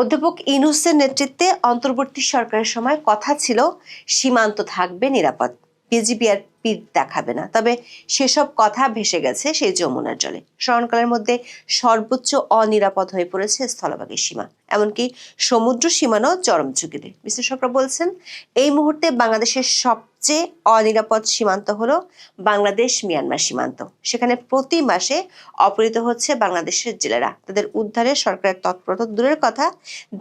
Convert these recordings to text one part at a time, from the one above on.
অধ্যাপক ইনুসের নেতৃত্বে অন্তর্বর্তী সরকারের সময় কথা ছিল, সীমান্ত থাকবে নিরাপদ। বিজিবি আর পিঠ দেখাবে না। তবে সেসব কথা ভেসে গেছে সেই যমুনার জলে। স্মরণকালের মধ্যে সর্বোচ্চ অনিরাপদ হয়ে পড়েছে স্থলভাগের সীমা। এমনকি সমুদ্র সীমানাও চরম ঝুঁকিতে। বিশ্লেষকরা বলছেন, এই মুহূর্তে বাংলাদেশের সবচেয়ে অনিরাপদ সীমান্ত হলো বাংলাদেশ মিয়ানমার সীমান্ত। সেখানে প্রতি মাসে অপহৃত হচ্ছে বাংলাদেশের জেলেরা। তাদের উদ্ধারে সরকারের তৎপরতা দূরের কথা,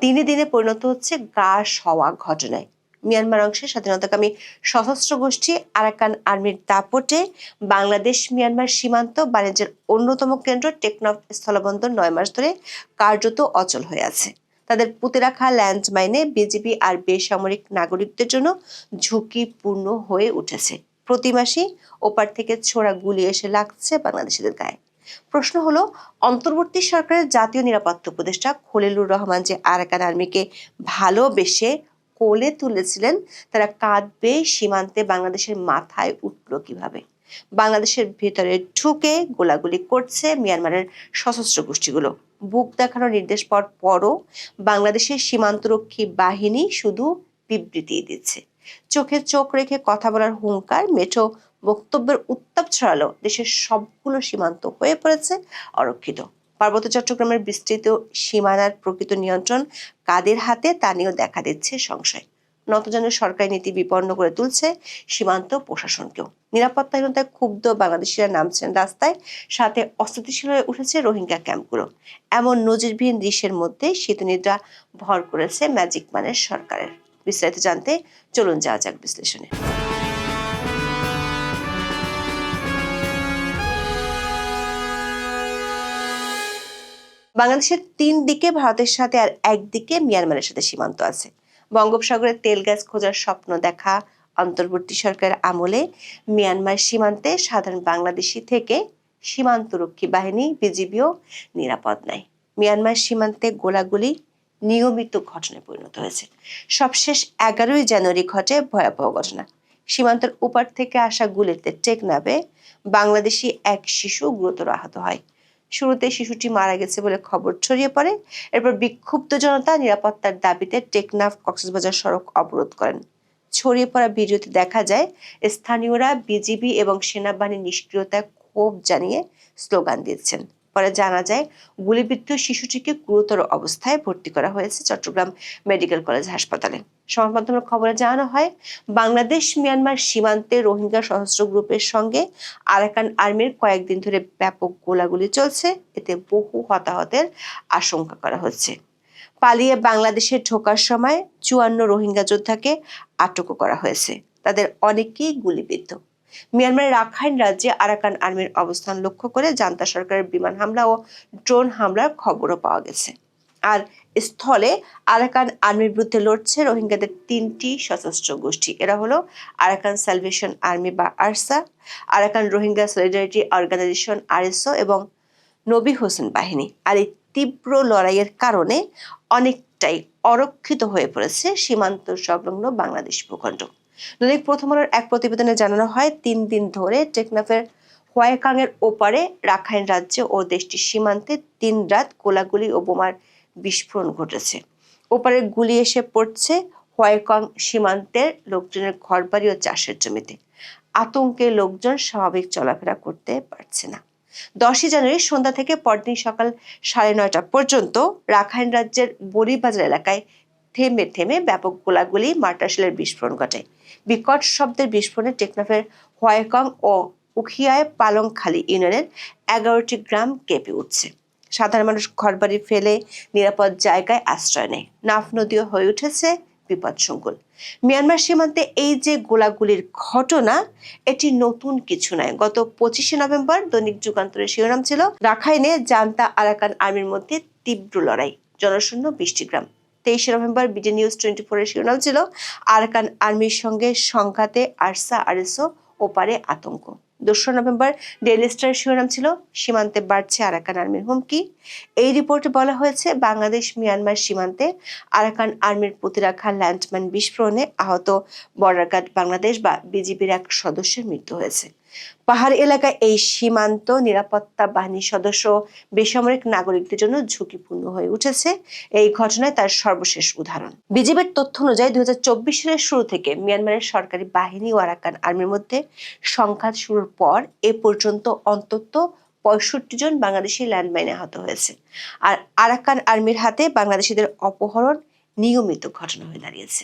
দিনে দিনে পরিণত হচ্ছে গা হওয়া ঘটনায়। মিয়ানমার অংশে স্বাধীনতাকামী সশস্ত্র গোষ্ঠী আরাকান আর্মির দাপটে বাংলাদেশ মিয়ানমার সীমান্ত বাণিজ্যের অন্যতম কেন্দ্র টেকনফ স্থলবন্দর নয় মাস ধরে কার্যত অচল হয়ে আছে। তাদের পুঁতে রাখা ল্যান্ডমাইনে বিজেপি আর বেসামরিক নাগরিকদের জন্য ঝুঁকিপূর্ণ হয়ে উঠেছে। প্রতি মাসেই ওপার থেকে ছোড়া গুলি এসে লাগছে বাংলাদেশিদের গায়ে। প্রশ্ন হলো, অন্তর্বর্তী সরকারের জাতীয় নিরাপত্তা উপদেষ্টা খলিলুর রহমান যে আরাকান আর্মিকে ভালোবেসে কোলে তুলেছিলেন, তারা কাঁদবে সীমান্তে বাংলাদেশের মাথায় উঠল কীভাবে? বাংলাদেশের ভেতরে ঢুকে গোলাগুলি করছে মিয়ানমারের সশস্ত্র গোষ্ঠীগুলো। বুক দেখানোর নির্দেশ পর পরও বাংলাদেশের সীমান্তরক্ষী বাহিনী শুধু বিবৃতি দিচ্ছে। চোখে চোখ রেখে কথা বলার হুঙ্কার, মেঠো বক্তব্যের উত্তাপ ছড়ালো দেশের সবগুলো সীমান্ত হয়ে পড়েছে অরক্ষিত। পার্বত্য চট্টগ্রামের বিস্তৃত সীমানার প্রকৃত নিয়ন্ত্রণ কাদের হাতে তা নিয়েও দেখা দিচ্ছে সংশয়। নতজনের সরকারি নীতি বিপন্ন করে তুলছে সীমান্ত প্রশাসনকেও। নিরাপত্তাহীনতায় ক্ষুব্ধ বাংলাদেশিরা নামছেন রাস্তায়, সাথে অস্থিতিশীল হয়ে উঠেছে রোহিঙ্গা ক্যাম্পগুলো। এমন নজিরবিহীন দৃশ্যের মধ্যে শীতনিদ্রা ভর করেছে ম্যাজিক মানের সরকারের। বিস্তারিত জানতে চলুন যাওয়া যাক বিশ্লেষণে। বাংলাদেশের তিন দিকে ভারতের সাথে আর একদিকে মিয়ানমারের সাথে সীমান্ত আছে। বঙ্গোপসাগরে তেল গ্যাস খোঁজার স্বপ্ন দেখা অন্তর্বর্তী সরকার আমলে মিয়ানমার সীমান্তে সাধারণ বাংলাদেশি থেকে সীমান্তরক্ষী বাহিনী, বিজিবিও নিরাপদ নাই। মিয়ানমার সীমান্তে গোলাগুলি নিয়মিত ঘটনায় পরিণত হয়েছে। সবশেষ এগারোই জানুয়ারি ঘটে ভয়াবহ ঘটনা। সীমান্তের উপার থেকে আসা গুলিতে টেকনাবে বাংলাদেশি এক শিশু গুরুতর আহত হয়। শুরুতে শিশুটি মারা গেছে বলে খবর ছড়িয়ে পড়ে। এরপর বিক্ষুব্ধ জনতা নিরাপত্তার দাবিতে টেকনাফ কক্সবাজার সড়ক অবরোধ করেন। ছড়িয়ে পড়া ভিডিওতে দেখা যায়, স্থানীয়রা বিজিবি এবং সেনাবাহিনীর নিষ্ক্রিয়তায় ক্ষোভ জানিয়ে স্লোগান দিচ্ছেন পরে জানা যায়, গুলিবিদ্ধ শিশুটিকে গুরুতর অবস্থায় ভর্তি করা হয়েছে চট্টগ্রাম মেডিকেল কলেজ হাসপাতালে। সংবাদ মাধ্যমের খবরে জানানো হয়, বাংলাদেশ মিয়ানমার সীমান্তে রোহিঙ্গা সশস্ত্র গ্রুপের সঙ্গে আরাকান আর্মির কয়েকদিন ধরে ব্যাপক গোলাগুলি চলছে। এতে বহু হতাহতের আশঙ্কা করা হচ্ছে। পালিয়ে বাংলাদেশে ঢোকার সময় চুয়ান্ন রোহিঙ্গা যোদ্ধাকে আটকও করা হয়েছে। তাদের অনেকেই গুলিবিদ্ধ। মিয়ানমারের রাখাইন রাজ্যে আরাকান আর্মির অবস্থান লক্ষ্য করে জান্তা সরকারের বিমান হামলা ও ড্রোন হামলার খবরও পাওয়া গেছে। আর স্থলে আরাকান আর্মির বিরুদ্ধে লড়ছে রোহিঙ্গাদের তিনটি সশস্ত্র গোষ্ঠী। এরা হলো আরাকান সালভেশন আর্মি বা ARSA, Arakan Rohingya solidarity organisation RSO এবং নবী হোসেন বাহিনী। আর এই তীব্র লড়াইয়ের কারণে অনেকটাই অরক্ষিত হয়ে পড়েছে সীমান্ত সংলগ্ন বাংলাদেশ ভূখণ্ড। দৈনিক প্রথম আলোর এক প্রতিবেদনে জানানো হয়, তিন দিন ধরে টেকনাফের হোয়াইকাং এর ওপারে রাখাইন রাজ্যে ও দেশটির সীমান্তে তিন রাত গোলাগুলি ও বোমার বিস্ফোরণ ঘটেছে। ওপারে গুলি এসে পড়ছে হোয়াইকং সীমান্তের লোকজনের ঘরবাড়ি ও চাষের জমিতে। আতঙ্কে লোকজন স্বাভাবিক চলাফেরা করতে পারছে না। দশই জানুয়ারি সন্ধ্যা থেকে পরদিন সকাল সাড়ে নয়টা পর্যন্ত রাখাইন রাজ্যের বড়িবাজার এলাকায় থেমে থেমে ব্যাপক গোলাগুলি মার্টাসেলের বিস্ফোরণ ঘটে বিকট শব্দের বিস্ফোরণে টেকনাফের হোয়াইকং ও উখিয়ায় পালংখালী ইউনিয়নের এগারোটি গ্রাম কেঁপে উঠছে। সাধারণ মানুষ ঘরবাড়ি ফেলে নিরাপদ জায়গায় আশ্রয় নেয়। নাফ নদীও হয়ে উঠেছে বিপদসংকুল। মিয়ানমার সীমান্তে এই যে গোলাগুলির ঘটনা, এটি নতুন কিছু নয়। গত পঁচিশে নভেম্বর দৈনিক যুগান্তরের শিরোনাম ছিল রাখাইনে জান্তা আরাকান আর্মির মধ্যে তীব্র লড়াই, জনশূন্য বৃষ্টি গ্রাম। তেইশে নভেম্বর বিডি নিউজ টোয়েন্টি ফোরের শিরোনাম ছিল, আরাকান আর্মির সঙ্গে সংঘাতে আরসা আরএসও ওপারে আতঙ্ক। দোসরা নভেম্বর ডেইলি স্টার শিরোনাম ছিল, সীমান্তে বাড়ছে আরাকান আর্মির হুমকি। এই রিপোর্টে বলা হয়েছে, বাংলাদেশ মিয়ানমার সীমান্তে আরাকান আর্মির প্রতিরক্ষা ল্যান্ডম্যান বিস্ফোরণে আহত বর্ডার গার্ড বাংলাদেশ বা বিজিবির এক সদস্যের মৃত্যু হয়েছে। পাহাড় এলাকায় এই সীমান্ত নিরাপত্তা বাহিনীর সদস্য বেসামরিক নাগরিকদের জন্য ঝুঁকিপূর্ণ হয়ে উঠেছে। এই ঘটনায় তার সর্বশেষ উদাহরণ। বিজেপির তথ্য অনুযায়ী দুই সালের শুরু থেকে মিয়ানমারের সরকারি বাহিনী ও আরাকান আর্মির মধ্যে সংঘাত শুরুর পর এ পর্যন্ত অন্তত পঁয়ষট্টি জন বাংলাদেশি ল্যান্ডমাইনে আহত হয়েছে। আর আরাকান আর্মির হাতে বাংলাদেশিদের অপহরণ নিয়মিত ঘটনা হয়ে দাঁড়িয়েছে।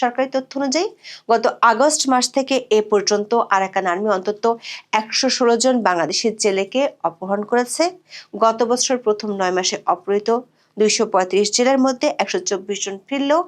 সরকারি তথ্য অনুযায়ী গত আগস্ট মাস থেকে এ পর্যন্ত আরাকান আর্মি অন্তত একশো ষোলো জন বাংলাদেশের জেলেকে অপহরণ করেছে। গত বছর প্রথম নয় মাসে অপহৃত দুইশো পঁয়ত্রিশ জেলার মধ্যে একশো চব্বিশ জন ফিরলেও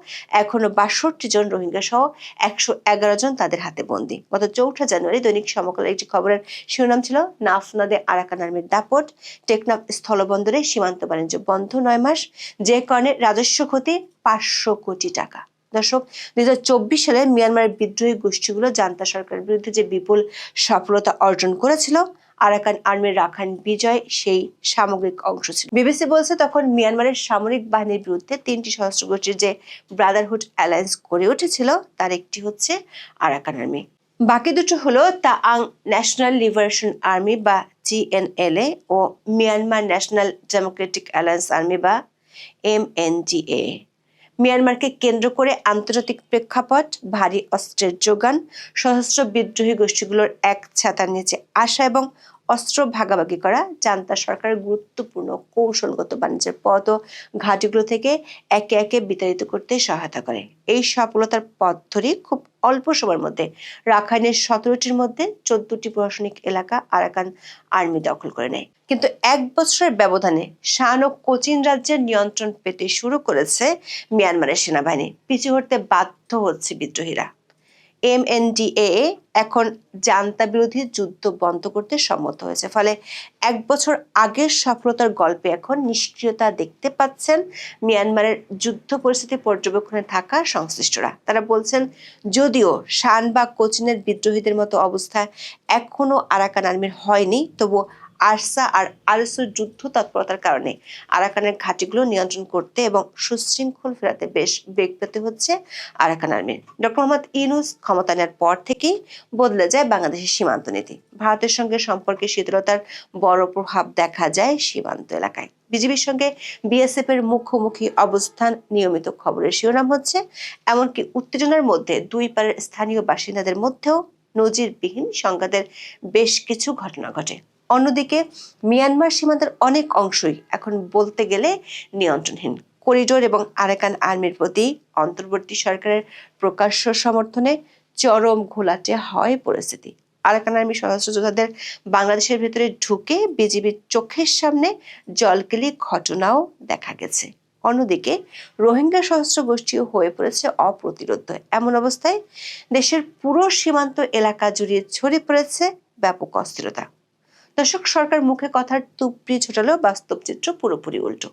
এখনও বাষট্টি জন রোহিঙ্গা সহ একশো এগারো জন তাদের হাতে বন্দি। গত চৌঠা জানুয়ারি দৈনিক সমকালের একটি খবরের শিরোনাম ছিল নাফ নদে আরাকান আর্মির দাপট, টেকনাফ স্থলবন্দরে সীমান্ত বাণিজ্য বন্ধ নয় মাস, যে কারণে রাজস্ব ক্ষতি পাঁচশো কোটি টাকা। দর্শক দুই হাজার চব্বিশ সালে মিয়ানমারের বিদ্রোহী গোষ্ঠীগুলো জান্তা সরকারের বিরুদ্ধে যে বিপুল সফলতা অর্জন করেছিল, আরাকান আর্মির রাখান বিজয় সেই সামগ্রিক অংশ ছিল। বিবিসি বলছে, তখন মিয়ানমারের সামরিক বাহিনীর বিরুদ্ধে তিনটি সশস্ত্র গোষ্ঠীর যে ব্রাদারহুড অ্যালায়েন্স গড়ে উঠেছিল, তার একটি হচ্ছে আরাকান আর্মি। বাকি দুটো হলো তাআং ন্যাশনাল লিবারেশন আর্মি বা জিএনএলএ ও Myanmar national democratic alliance army বা এম এন এমএনডিএ মিয়ানমারকে কেন্দ্র করে আন্তর্জাতিক প্রেক্ষাপট, ভারী অস্ত্রের যোগান, সশস্ত্র বিদ্রোহী গোষ্ঠীগুলোর এক ছাতার নিচে আসা এবং অস্ত্র ভাগাভাগি করা জান্তা সরকারের গুরুত্বপূর্ণ কৌশলগত বাণিজ্যের পথ ও ঘাটিগুলো থেকে একে একে বিতাড়িত করতে সহায়তা করে। এই সফলতার পথ ধরে খুব অল্প সময়ের মধ্যে রাখাইনের সতেরোটির মধ্যে চোদ্দটি প্রশাসনিক এলাকা আরাকান আর্মি দখল করে নেয়। কিন্তু এক বছরের ব্যবধানে শান ও কোচিন রাজ্যের নিয়ন্ত্রণ পেতে শুরু করেছে মিয়ানমারের সেনাবাহিনী। পিছু হতে বাধ্য হচ্ছে বিদ্রোহীরা। এমএনডিএ এখন জান্তা বিরোধী যুদ্ধ বন্ধ করতে সম্মত হয়েছে। ফলে এক বছর আগের সফলতার গল্পে এখন নিষ্ক্রিয়তা দেখতে পাচ্ছেন মিয়ানমারের যুদ্ধ পরিস্থিতি পর্যবেক্ষণে থাকা সংশ্লিষ্টরা। তারা বলছেন, যদিও শান বা কোচিনের বিদ্রোহীদের মতো অবস্থা এখনও আরাকান আর্মির হয়নি তবু আরসা আর আরসুর যুদ্ধ তৎপরতার কারণে আরাকানের ঘাঁটিগুলো নিয়ন্ত্রণ করতে এবং সুশৃঙ্খল ফেরাতে বেশ বেগ পেতে হচ্ছে আরাকান আর্মির ডক্টর মোহাম্মদ ইনুস ক্ষমতা নেওয়ার পর থেকেই বদলে যায় বাংলাদেশের সীমান্ত নীতি। ভারতের সঙ্গে সম্পর্কে শীতলতার বড় প্রভাব দেখা যায় সীমান্ত এলাকায়। বিজেপির সঙ্গে বিএসএফ এর মুখোমুখি অবস্থান নিয়মিত খবরের শিরোনাম হচ্ছে, এমনকি উত্তেজনার মধ্যে দুই পারের স্থানীয় বাসিন্দাদের মধ্যেও নজিরবিহীন সংঘাতের বেশ কিছু ঘটনা ঘটে। অন্যদিকে মিয়ানমার সীমান্তের অনেক অংশই এখন বলতে গেলে নিয়ন্ত্রণহীন। করিডোর এবং আরাকান আর্মির প্রতি অন্তর্বর্তী সরকারের প্রকাশ্য সমর্থনে চরম ঘোলাটে হয় পরিস্থিতি। আরাকান আর্মি সশস্ত্র যোদ্ধাদের বাংলাদেশের ভেতরে ঢুকে বিজিবির চোখের সামনে জলকেলি ঘটনাও দেখা গেছে। অন্যদিকে রোহিঙ্গা সশস্ত্র গোষ্ঠীও হয়ে পড়েছে অপ্রতিরোধ। এমন অবস্থায় দেশের পুরো সীমান্ত এলাকা জুড়ে ছড়িয়ে পড়েছে ব্যাপক অস্থিরতা। দর্শক, সরকার মুখে কথার তুপড়ি ছোটালো বাস্তব চিত্র পুরোপুরি উল্টো।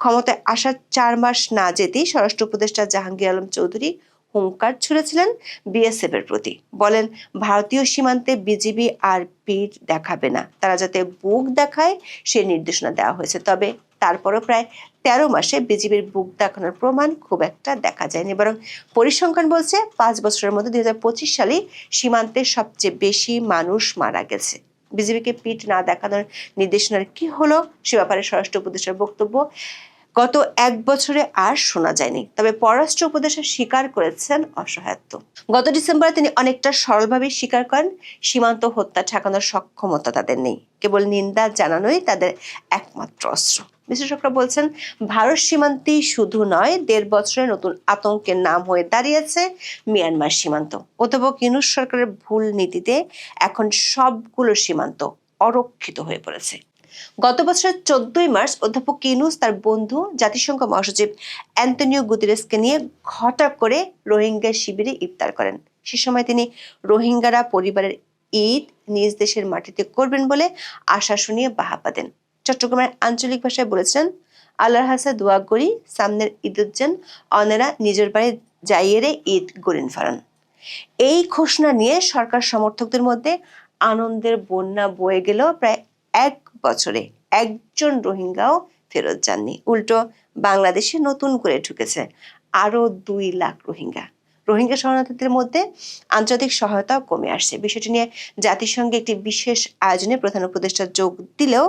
ক্ষমতায় আসার চার মাস না যেতেই স্বরাষ্ট্র উপদেষ্টা জাহাঙ্গীর আলম চৌধুরী হুঙ্কার ছুড়েছিলেন বিএসএফ এর প্রতি। বলেন, ভারতীয় সীমান্তে বিজিবি আর পিঠ দেখাবে না। তারা যাতে বুক দেখায়, সে নির্দেশনা দেওয়া হয়েছে। তবে তারপরও প্রায় তেরো মাসে বিজিবির বুক দেখানোর প্রমাণ খুব একটা দেখা যায়নি। বরং পরিসংখ্যান বলছে, পাঁচ বছরের মধ্যে দুই হাজার পঁচিশ সালে সীমান্তে সবচেয়ে বেশি মানুষ মারা গেছে। বিজেপিকে পিঠ না দেখানোর নির্দেশনার কি হলো সে ব্যাপারে স্বরাষ্ট্র উপদেষ্টার বক্তব্য। গত এক বছরে আর শোনা যায়নি। তবে পররাষ্ট্র উপদেষ্টা স্বীকার করেছেন অসহায়ত্ব গত ডিসেম্বরে তিনি অনেকটা সরলভাবে স্বীকার করেন, সীমান্ত হত্যা ঠেকানোর সক্ষমতা তাদের নেই। কেবল নিন্দা জানানোই তাদের একমাত্র অস্ত্র। বিশ্লেষকরা বলছেন, ভারত সীমান্তেই শুধু নয়, দেড় বছরে নতুন আতঙ্কের নাম হয়ে দাঁড়িয়েছে মিয়ানমার সীমান্ত। অধ্যাপক ইনুস সরকারের ভুল নীতিতে এখন সবগুলো সীমান্ত অরক্ষিত হয়ে পড়েছে। গত বছরের চোদ্দই মার্চ অধ্যাপক ইনুস তার বন্ধু, জাতিসংঘ মহাসচিব অ্যান্টনিও গুতিরেসকে নিয়ে ঘটা করে রোহিঙ্গা শিবিরে ইফতার করেন। সে সময় তিনি রোহিঙ্গারা পরিবারের ঈদ নিজ দেশের মাটিতে করবেন বলে আশা শুনিয়ে বাহাপা দেন। চট্টগ্রামের আঞ্চলিক ভাষায় বলেছেন আল্লাহর হাসা দোয়া করি, সামনের ঈদুজ্জান অনেরা নিজের বাড়ি যাইয়েরে ঈদ গরিন ফারান। এই ঘোষণা নিয়ে সরকার সমর্থকদের মধ্যে আনন্দের বন্যা বয়ে গেল প্রায় এক বছরে একজন রোহিঙ্গাও ফেরত যাননি। উল্টো বাংলাদেশে নতুন করে ঢুকেছে আরও দুই লাখ রোহিঙ্গা। রোহিঙ্গা শরণার্থীদের মধ্যে আন্তর্জাতিক সহায়তাও কমে আসছে। বিষয়টি নিয়ে জাতিসংঘে একটি বিশেষ আয়োজনে প্রধান উপদেষ্টা যোগ দিলেও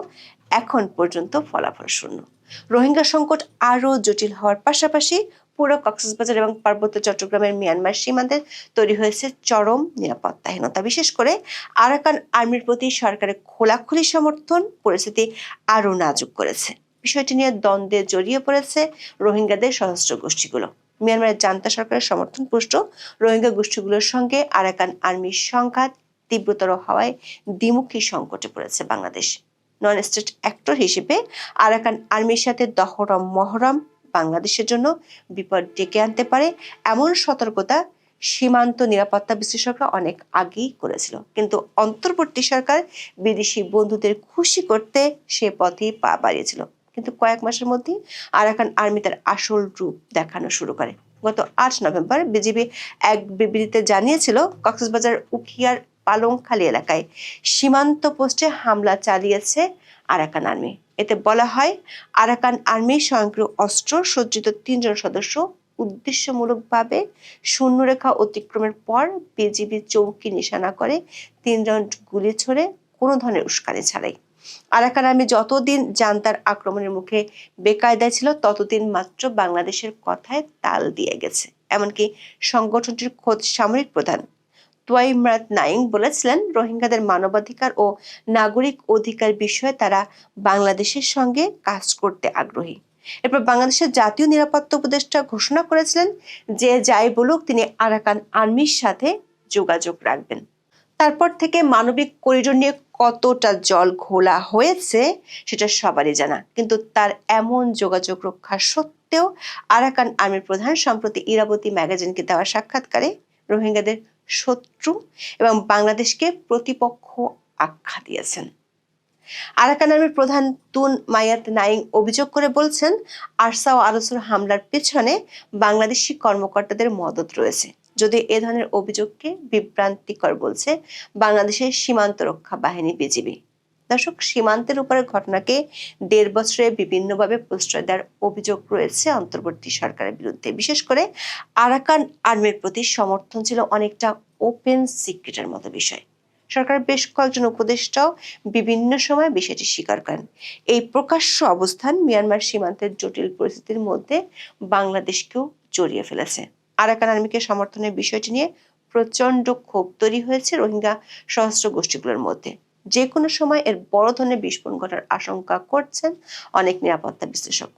এখন পর্যন্ত ফলাফল শূন্য। রোহিঙ্গা সংকট আরও জটিল হওয়ার পাশাপাশি পুরো কক্সবাজার এবং পার্বত্য চট্টগ্রামের মিয়ানমার সীমান্তে তৈরি হয়েছে চরম নিরাপত্তাহীনতা বিশেষ করে আরাকান আর্মির প্রতি সরকারের খোলাখুলি সমর্থন পরিস্থিতি আরও নাজুক করেছে। বিষয়টি নিয়ে দ্বন্দ্বে জড়িয়ে পড়েছে রোহিঙ্গাদের সশস্ত্র গোষ্ঠীগুলো। মিয়ানমারের জান্তা সরকারের সমর্থন পুষ্ট রোহিঙ্গা গোষ্ঠীগুলোর সঙ্গে আরাকান আর্মির সংঘাত তীব্রতর হওয়ায় দ্বিমুখী সংকটে পড়েছে বাংলাদেশ। নন স্টেট অ্যাক্টর হিসেবে আরাকান আর্মির সাথে দহরম মহরম বাংলাদেশের জন্য বিপদ ডেকে আনতে পারে, এমন সতর্কতা সীমান্ত নিরাপত্তা বিশ্লেষকরা অনেক আগেই করেছিল। কিন্তু অন্তর্বর্তী সরকার বিদেশি বন্ধুদের খুশি করতে সে পথেই পা বাড়িয়েছিল। কিন্তু কয়েক মাসের মধ্যেই আরাকান আর্মি তার আসল রূপ দেখানো শুরু করে। গত আট নভেম্বর বিজিবি এক বিবৃতিতে জানিয়েছিল, কক্সবাজার উখিয়ার পালংখালী এলাকায় সীমান্ত পোস্টে হামলা চালিয়েছে আরাকান আর্মি। এতে বলা হয়, আরাকান আর্মি স্বয়ংক্রিয় অস্ত্র সজ্জিত তিনজন সদস্য উদ্দেশ্যমূলকভাবে শূন্যরেখা অতিক্রমের পর বিজিবি চৌকি নিশানা করে তিন রাউন্ড গুলি ছড়ে কোনো ধরনের উস্কানি ছাড়াই। আরাকান আর্মি যতদিন জান্তার আক্রমণের মুখে বেকায়দায় ছিল, ততদিন মাত্র বাংলাদেশের কথায় তাল দিয়ে গেছে। এমনকি সংগঠনটির খোঁজ সামরিক প্রধান তোয়াইমরাত নাইং বলেছিলেন, রোহিঙ্গাদের মানবাধিকার ও নাগরিক অধিকার বিষয়ে তারা বাংলাদেশের সঙ্গে কাজ করতে আগ্রহী। এরপর বাংলাদেশের জাতীয় নিরাপত্তা উপদেষ্টা ঘোষণা করেছিলেন যে যাই বলুক, তিনি আরাকান আর্মির সাথে যোগাযোগ রাখবেন। তারপর থেকে মানবিক করিডোর নিয়ে কতটা জল ঘোলা হয়েছে, সেটা সবারই জানা। কিন্তু তার এমন যোগাযোগ রক্ষা সত্ত্বেও আরাকান আর্মির প্রধান সম্প্রতি ইরাবতী ম্যাগাজিনকে দেওয়া সাক্ষাৎকারে রোহিঙ্গাদের শত্রু এবং বাংলাদেশকে প্রতিপক্ষ আখ্যা দিয়েছেন। আরাকান আর্মির প্রধান তুন মায়াত নাইং অভিযোগ করে বলছেন, আরসা ও আরসুর হামলার পেছনে বাংলাদেশি কর্মকর্তাদের মদত রয়েছে। যদি এ ধরনের অভিযোগকে বিভ্রান্তিকর বলছে, বাংলাদেশের সীমান্ত রক্ষা বাহিনী বিজিবি। দর্শক সীমান্তের উপরের ঘটনাকে দেড় বছরে বিভিন্নভাবে প্রশ্রয় দেওয়ার অভিযোগ রয়েছে অন্তর্বর্তী সরকারের বিরুদ্ধে। বিশেষ করে আরাকান আর্মির প্রতি সমর্থন ছিল অনেকটা ওপেন সিক্রেটের মতো বিষয়। সরকার বেশ কয়েকজন উপদেষ্টাও বিভিন্ন সময় বিষয়টি স্বীকার করেন। এই প্রকাশ্য অবস্থান মিয়ানমার সীমান্তের জটিল পরিস্থিতির মধ্যে বাংলাদেশকেও জড়িয়ে ফেলেছে। আরাকান আর্মিকে সমর্থনের বিষয়টি নিয়ে প্রচণ্ড ক্ষোভ তৈরি হয়েছে রোহিঙ্গা সহস্র গোষ্ঠীগুলোর মধ্যে। যে কোনো সময় এর বড় ধরনের বিস্ফোরণ ঘটার আশঙ্কা করছেন অনেক নিরাপত্তা বিশ্লেষক।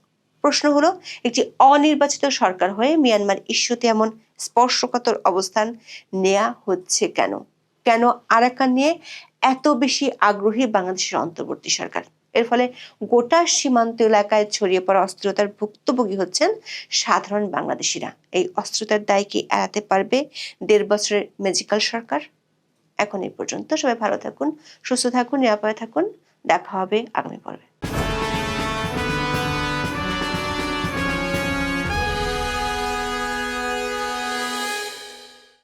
প্রশ্ন হলো, একটি অনির্বাচিত সরকার হয়ে মিয়ানমার ইস্যুতে এমন স্পর্শকাতর অবস্থান নেওয়া হচ্ছে কেন? কেন আরাকান নিয়ে এত বেশি আগ্রহী বাংলাদেশের অন্তর্বর্তী সরকার? এর ফলে গোটা সীমান্ত এলাকায় ছড়িয়ে পড়া অস্থিরতার ভুক্তভোগী হচ্ছেন সাধারণ বাংলাদেশিরা। এই অস্থিরতার দায় কি এড়াতে পারবে দেড় বছরের ম্যাজিক্যাল সরকার? এখন এই পর্যন্ত। সবাই ভালো থাকুন সুস্থ থাকুন নিরাপদে থাকুন। দেখা হবে আগামী পর্বে।